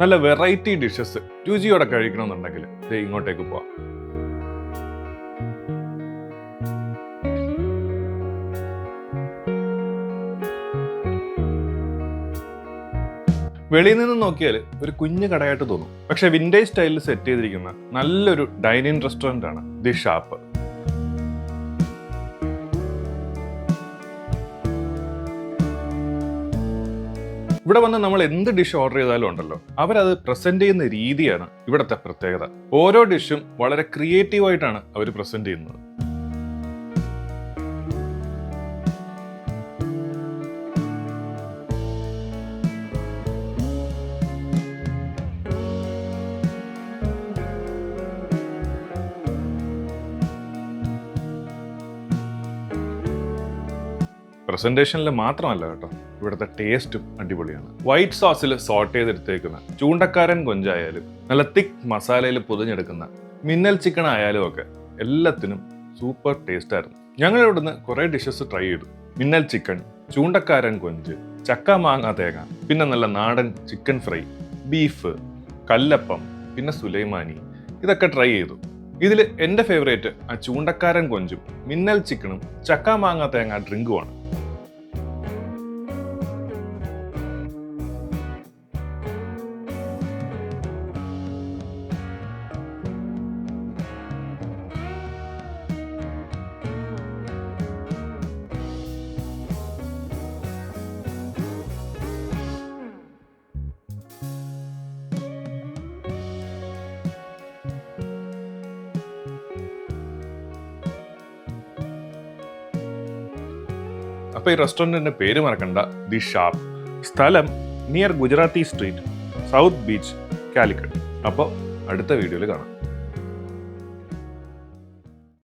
നല്ല variety dishes രുചിയോടെ കഴിക്കണമെന്നുണ്ടെങ്കിൽ ഇങ്ങോട്ടേക്ക് പോവാം. വെളിയിൽ നിന്ന് നോക്കിയാൽ ഒരു കുഞ്ഞു കടയായിട്ട് തോന്നും. പക്ഷെ വിന്റേജ് സ്റ്റൈലിൽ സെറ്റ് ചെയ്തിരിക്കുന്ന നല്ലൊരു ഡൈനിങ് റെസ്റ്റോറന്റ് ആണ് ദി ഷാപ്പ്. ഇവിടെ വന്ന് നമ്മൾ എന്ത് ഡിഷ് ഓർഡർ ചെയ്താലും ഉണ്ടല്ലോ. അവരത് പ്രസന്റ് ചെയ്യുന്ന രീതിയാണ് ഇവിടുത്തെ പ്രത്യേകത. ഓരോ ഡിഷും വളരെ ക്രിയേറ്റീവായിട്ടാണ് അവർ പ്രസന്റ് ചെയ്യുന്നത്. പ്രസന്റേഷനിൽ മാത്രമല്ല കേട്ടോ. ഇവിടുത്തെ ടേസ്റ്റും അടിപൊളിയാണ്. വൈറ്റ് സോസിൽ സോട്ട് ചെയ്തെടുത്തേക്കുന്ന ചൂണ്ടക്കാരൻ കൊഞ്ചായാലും നല്ല തിക്ക് മസാലയിൽ പൊതിഞ്ഞെടുക്കുന്ന മിന്നൽ ചിക്കൻ ആയാലും ഒക്കെ എല്ലാത്തിനും സൂപ്പർ ടേസ്റ്റായിരുന്നു ഞങ്ങൾ ഇവിടുന്ന് കുറേ ഡിഷസ് ട്രൈ ചെയ്തു. മിന്നൽ ചിക്കൻ ചൂണ്ടക്കാരൻ കൊഞ്ച് ചക്ക മാങ്ങ തേങ്ങ പിന്നെ നല്ല നാടൻ ചിക്കൻ ഫ്രൈ ബീഫ് കല്ലപ്പം പിന്നെ സുലൈമാനി ഇതൊക്കെ ട്രൈ ചെയ്തു. ഇതിൽ എന്റെ ഫേവറേറ്റ് ആ ചൂണ്ടക്കാരൻ കൊഞ്ചും മിന്നൽ ചിക്കനും ചക്ക മാങ്ങ തേങ്ങ ഡ്രിങ്കുമാണ് അപ്പോൾ ഈ റെസ്റ്റോറന്റിന്റെ പേര് മറക്കണ്ട. ദി ഷാപ്പ് സ്ഥലം near Gujarati street south beach Calicut അപ്പോൾ അടുത്ത വീഡിയോയിൽ കാണാം.